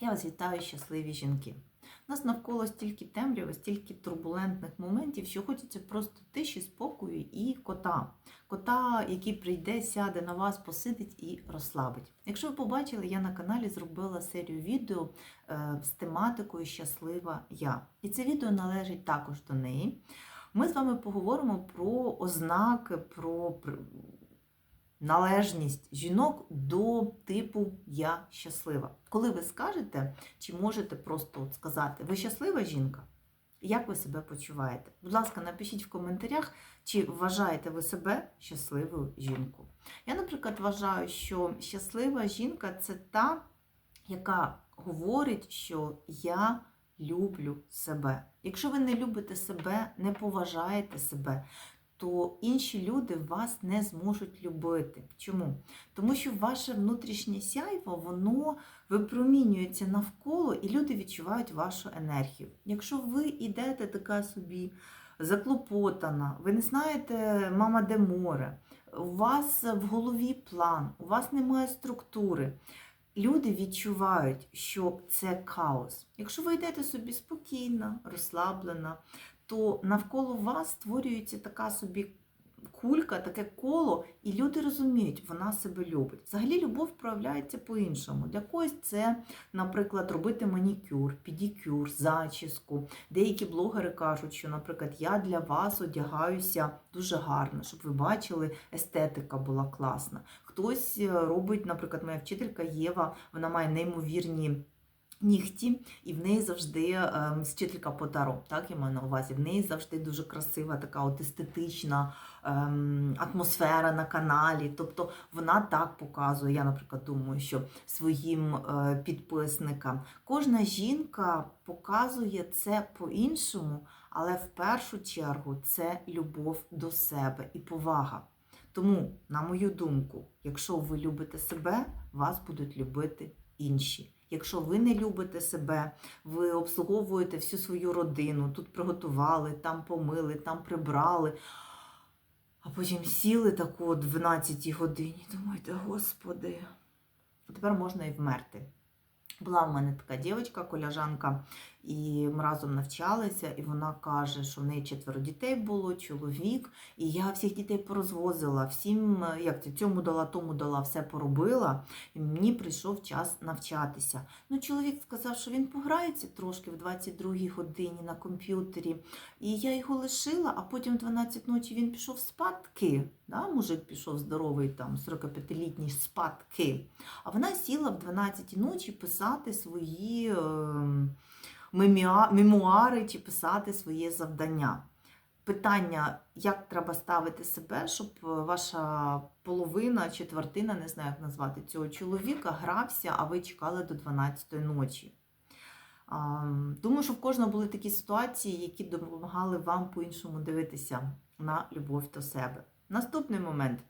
Я вас вітаю, щасливі жінки. У нас навколо стільки темряви, стільки турбулентних моментів, що хочеться просто тиші, спокою і кота. Кота, який прийде, сяде на вас, посидить і розслабить. Якщо ви побачили, я на каналі зробила серію відео е, з тематикою Щаслива я. І це відео належить також до неї. Ми з вами поговоримо про ознаки, про пр- належність жінок до типу Я щаслива. Коли ви скажете, чи можете просто от сказати, ви щаслива жінка? Як ви себе почуваєте? Будь ласка, напишіть в коментарях, чи вважаєте ви себе щасливою жінкою. Я, наприклад, вважаю, що щаслива жінка це та, яка говорить, що я люблю себе. Якщо ви не любите себе, не поважаєте себе, то інші люди вас не зможуть любити. Чому? Тому що ваше внутрішнє сяйво, воно випромінюється навколо, і люди відчувають вашу енергію. Якщо ви йдете така собі заклопотана, ви не знаєте, мама де море, у вас в голові план, у вас немає структури. Люди відчувають, що це хаос. Якщо ви йдете собі спокійно, розслаблена, то навколо вас створюється така собі кулька, таке коло, і люди розуміють, вона себе любить. Взагалі любов проявляється по-іншому. Для когось це, наприклад, робити манікюр, підікюр, зачіску. Деякі блогери кажуть, що, наприклад, я для вас одягаюся дуже гарно, щоб ви бачили, естетика була класна. Хтось е, робить, наприклад, моя вчителька Єва, вона має неймовірні. Нігті, і в неї завжди ем, вчителька по таро, так я маю на увазі. В неї завжди дуже красива, така от естетична ем, атмосфера на каналі. Тобто вона так показує. Я, наприклад, думаю, що своїм е, підписникам кожна жінка показує це по-іншому, але в першу чергу це любов до себе і повага. Тому, на мою думку, якщо ви любите себе, вас будуть любити інші. Якщо ви не любите себе, ви обслуговуєте всю свою родину, тут приготували, там помили, там прибрали, а потім сіли таку о 12 годині. Думаєте, господи, тепер можна і вмерти. Була в мене така дівчинка, коляжанка, і ми разом навчалися, і вона каже, що в неї четверо дітей було, чоловік, і я всіх дітей порозвозила, всім, е, як це, цьому дала, тому дала, все поробила, і мені прийшов час навчатися. Ну, чоловік сказав, що він пограється трошки в 22-й годині на комп'ютері, і я його лишила, а потім в 12 ночі він пішов спадки. Да? Мужик пішов здоровий, там, 45-літній спадки. А вона сіла в 12 ночі писати свої е, мемуари чи писати своє завдання. Питання, як треба ставити себе, щоб е, ваша половина, четвертина, не знаю, як назвати цього чоловіка, грався, а ви чекали до 12 ночі. Думаю, що в кожного були такі ситуації, які допомагали вам по-іншому дивитися на любов до себе. Наступний момент.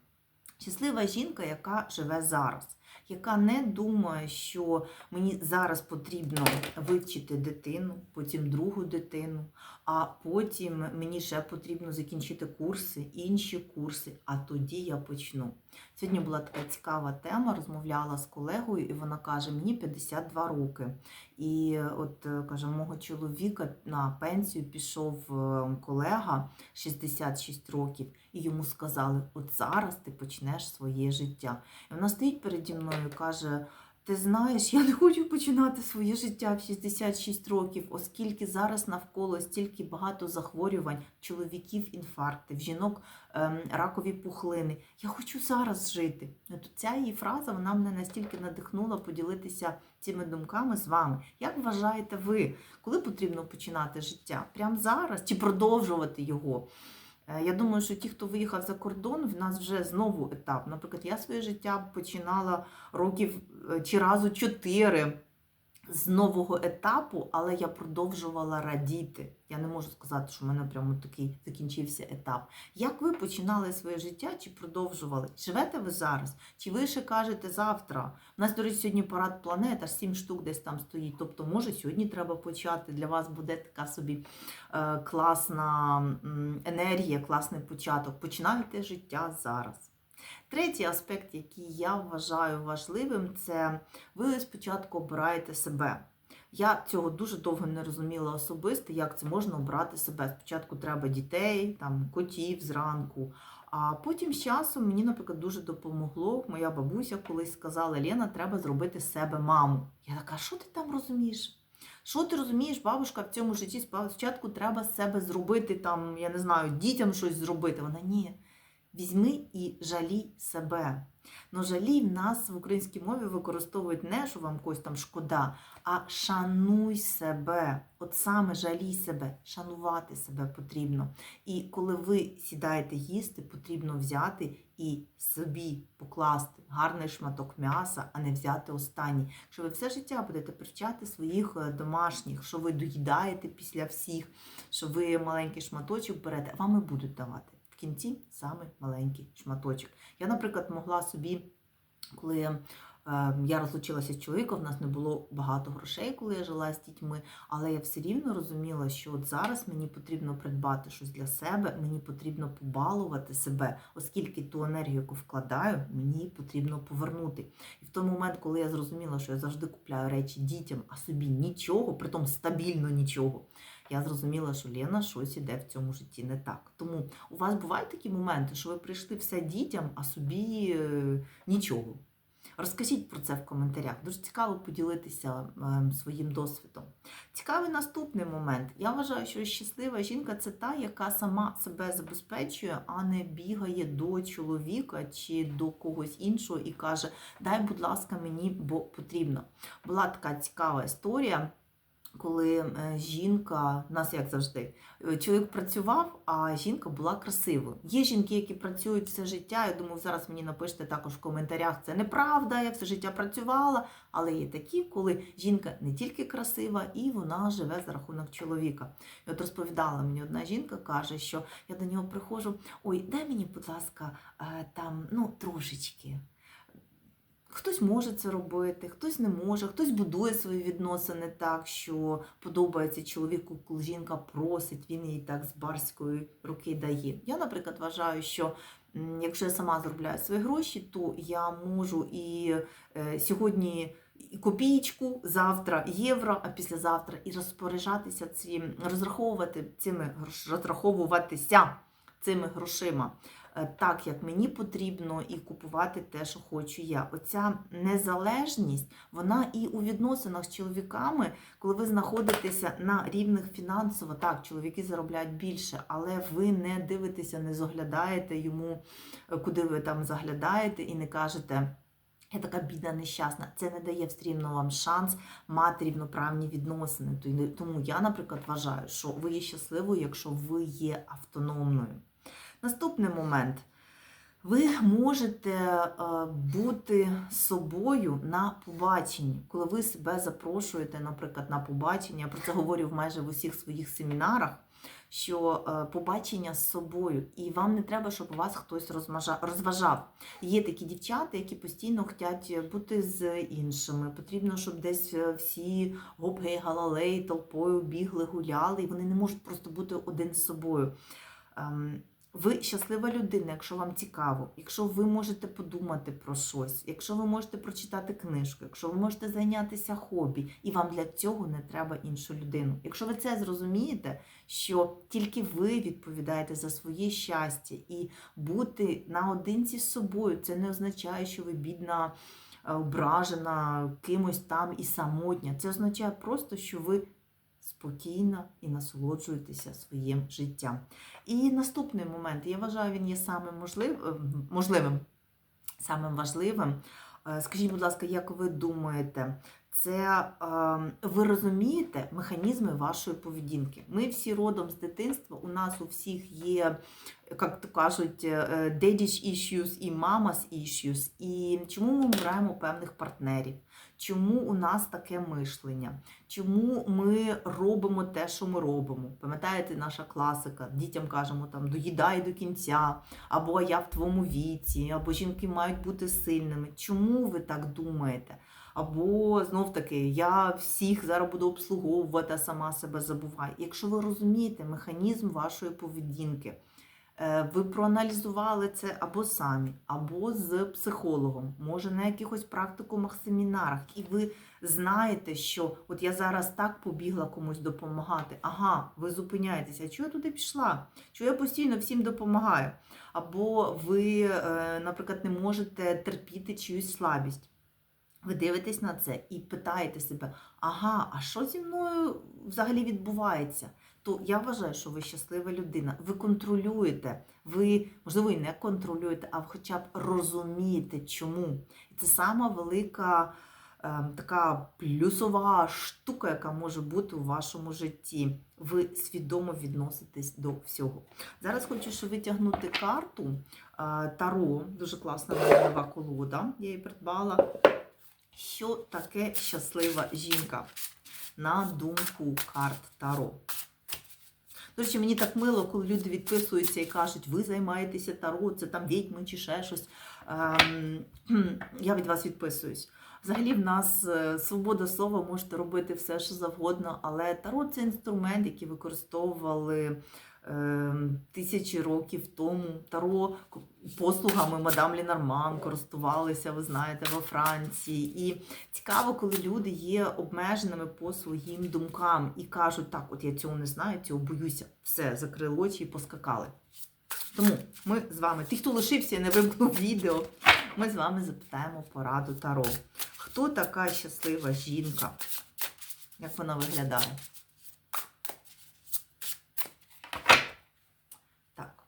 Щаслива жінка, яка живе зараз, яка не думає, що мені зараз потрібно вивчити дитину, потім другу дитину, а потім мені ще потрібно закінчити курси, інші курси, а тоді я почну. Сьогодні була така цікава тема, розмовляла з колегою, і вона каже: мені 52 роки. І от каже, мого чоловіка на пенсію пішов е, колега 66 років, і йому сказали: от зараз ти почнеш своє життя. І вона стоїть переді мною і каже: Ти знаєш, я не хочу починати своє життя в 66 років, оскільки зараз навколо стільки багато захворювань, чоловіків інфаркти, в жінок ем, ракові пухлини. Я хочу зараз жити. От ця її фраза вона мене настільки надихнула поділитися цими думками з вами. Як вважаєте ви, коли потрібно починати життя? Прямо зараз чи продовжувати його? Е, Я думаю, що ті, хто виїхав за кордон, в нас вже знову етап. Наприклад, я своє життя починала років е, чи разу чотири з нового етапу, але я продовжувала радіти. Я не можу сказати, що в мене прямо такий закінчився етап. Як ви починали своє життя чи продовжували? Живете ви зараз? Чи ви ще кажете завтра? У нас, до речі, сьогодні парад планет, аж сім штук десь там стоїть. Тобто, може, сьогодні треба почати. Для вас буде така собі е, класна енергія, класний початок. Починайте життя зараз. Третій аспект, який я вважаю важливим, це ви спочатку обираєте себе. Я цього дуже довго не розуміла особисто, як це можна обрати себе. Спочатку треба дітей, там котів зранку. А потім з часом мені, наприклад, дуже допомогло. Моя бабуся колись сказала: Лена, треба зробити себе маму. Я така, що ти там розумієш? Що ти розумієш, бабушка, в цьому житті спочатку треба з себе зробити, там, я не знаю, дітям щось зробити. Вона ні. Візьми і жалій себе. Ну, жалій в нас в українській мові використовують не, що вам когось там шкода, а шануй себе. От саме жалій себе, шанувати себе потрібно. І коли ви сідаєте їсти, потрібно взяти і собі покласти гарний шматок м'яса, а не взяти останній. Якщо ви все життя будете привчати своїх е, домашніх, що ви доїдаєте після всіх, що ви маленький шматочок берете, вам і будуть давати. В кінці саме маленький шматочок. Я, наприклад, могла собі, коли е, я розлучилася з чоловіком, в нас не було багато грошей, коли я жила з дітьми, але я все рівно розуміла, що от зараз мені потрібно придбати щось для себе, мені потрібно побалувати себе, оскільки ту енергію, яку вкладаю, мені потрібно повернути. І в той момент, коли я зрозуміла, що я завжди купляю речі дітям, а собі нічого, притом стабільно нічого. Я зрозуміла, що Лена щось іде в цьому житті не так. Тому у вас бувають такі моменти, що ви прийшли все дітям, а собі е, нічого. Розкажіть про це в коментарях. Дуже цікаво поділитися е, своїм досвідом. Цікавий наступний момент. Я вважаю, що щаслива жінка це та, яка сама себе забезпечує, а не бігає до чоловіка чи до когось іншого і каже: Дай, будь ласка, мені, бо потрібно. Була така цікава історія коли е, жінка, нас як завжди, е, чоловік працював, а жінка була красивою. Є жінки, які працюють все життя. Я думаю, зараз мені напишете також в коментарях, це неправда, я все життя працювала. Але є такі, коли жінка не тільки красива, і вона живе за рахунок чоловіка. І от розповідала мені одна жінка, каже, що я до нього приходжу: ой, дай мені, будь ласка, е, там ну трошечки. Хтось може це робити, хтось не може, хтось будує свої відносини так, що подобається чоловіку, коли жінка просить, він їй так з барської руки дає. Я, наприклад, вважаю, що якщо я сама заробляю свої гроші, то я можу і е, сьогодні копійку, завтра євро, а післязавтра і розпоряджатися цим, розраховувати цими розраховуватися цими грошима. Е, так, як мені потрібно, і купувати те, що хочу я. Оця незалежність, вона і у відносинах з чоловіками, коли ви знаходитеся на рівних фінансово, так, чоловіки заробляють більше, але ви не дивитеся, не заглядаєте йому, е, куди ви там заглядаєте, і не кажете. Я така бідна, нещасна. Це не дає все рівно вам шанс мати рівноправні відносини. Тому я, наприклад, вважаю, що ви є щасливою, якщо ви є автономною. Наступний момент. Ви можете е, бути собою на побаченні, коли ви себе запрошуєте, наприклад, на побачення. Я про це говорю майже в усіх своїх семінарах. Що е, побачення з собою, і вам не треба, щоб вас хтось розважав. Є такі дівчата, які постійно хочуть бути з іншими. Потрібно, щоб десь е, всі гоп-гей, галалей толпою бігли, гуляли, і вони не можуть просто бути один з собою. Ви щаслива людина, якщо вам цікаво, якщо ви можете подумати про щось, якщо ви можете прочитати книжку, якщо ви можете зайнятися хобі, і вам для цього не треба іншу людину. Якщо ви це зрозумієте, що тільки ви відповідаєте за своє щастя і бути наодинці з собою, це не означає, що ви бідна, е, ображена кимось там і самотня. Це означає просто, що ви спокійно і насолоджуйтеся своїм життям. І наступний момент, я вважаю, він є самим можливим, е, можливим, самим важливим. Е, скажіть, будь ласка, як ви думаєте, це ви розумієте механізми вашої поведінки? Ми всі родом з дитинства, у нас у всіх є, як то кажуть, е, daddy's issues і mama's issues. І чому ми обираємо певних партнерів? Чому у нас таке мишлення? Чому ми робимо те, що ми робимо? Пам'ятаєте, наша класика? Дітям кажемо там доїдай до кінця, або я в твоєму віці, або жінки мають бути сильними. Чому ви так думаєте? Або знов таки я всіх зараз буду обслуговувати, а сама себе забуваю. Якщо ви розумієте механізм вашої поведінки, Ви проаналізували це або самі, або з психологом, може на якихось практикумах, семінарах, і ви знаєте, що от я зараз так побігла комусь допомагати. Ага, ви зупиняєтеся. Чого я туди пішла? Чого я постійно всім допомагаю? Або ви, е, наприклад, не можете терпіти чиюсь слабість. Ви дивитесь на це і питаєте себе, ага, а що зі мною взагалі відбувається? То я вважаю, що ви щаслива людина. Ви контролюєте, ви, можливо, і не контролюєте, а хоча б розумієте, чому. І це сама велика е, така плюсова штука, яка може бути у вашому житті. Ви свідомо відноситесь до всього. Зараз хочу ще витягнути карту е, Таро, дуже класна нова колода. Я її придбала. Що таке щаслива жінка? На думку карт Таро. До речі, мені так мило, коли люди відписуються і кажуть, ви займаєтеся таро, це там відьми чи ще щось. Ем, я від вас відписуюсь. Взагалі, в нас е, свобода слова, можете робити все, що завгодно, але таро це інструмент, який використовували тисячі років тому. Таро послугами мадам Лінарман користувалися, ви знаєте, во Франції. І цікаво, коли люди є обмеженими по своїм думкам і кажуть, так, от я цього не знаю, цього боюся, все, закрили очі і поскакали. Тому ми з вами, ті, хто лишився і не вимкнув відео, ми з вами запитаємо пораду Таро. Хто така щаслива жінка? Як вона виглядає? Так,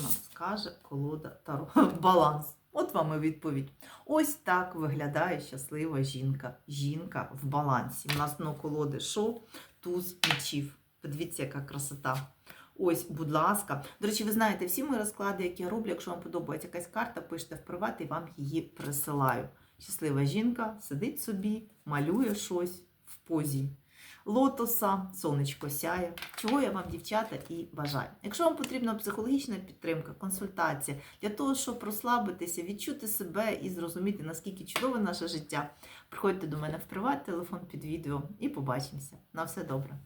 у нас скаже колода Таро? Баланс. От вам і відповідь. Ось так виглядає щаслива жінка. Жінка в балансі. У нас на колоди що? Туз мечів. Подивіться, яка красота. Ось, будь ласка. До речі, ви знаєте, всі мої розклади, які я роблю, якщо вам подобається якась карта, пишете в приват і вам її присилаю. Щаслива жінка сидить собі, малює щось в позі лотоса, сонечко сяє. Чого я вам, дівчата, і бажаю. Якщо вам потрібна психологічна підтримка, консультація для того, щоб розслабитися, відчути себе і зрозуміти, наскільки чудове наше життя, приходьте до мене в приват, телефон під відео і побачимося. На все добре.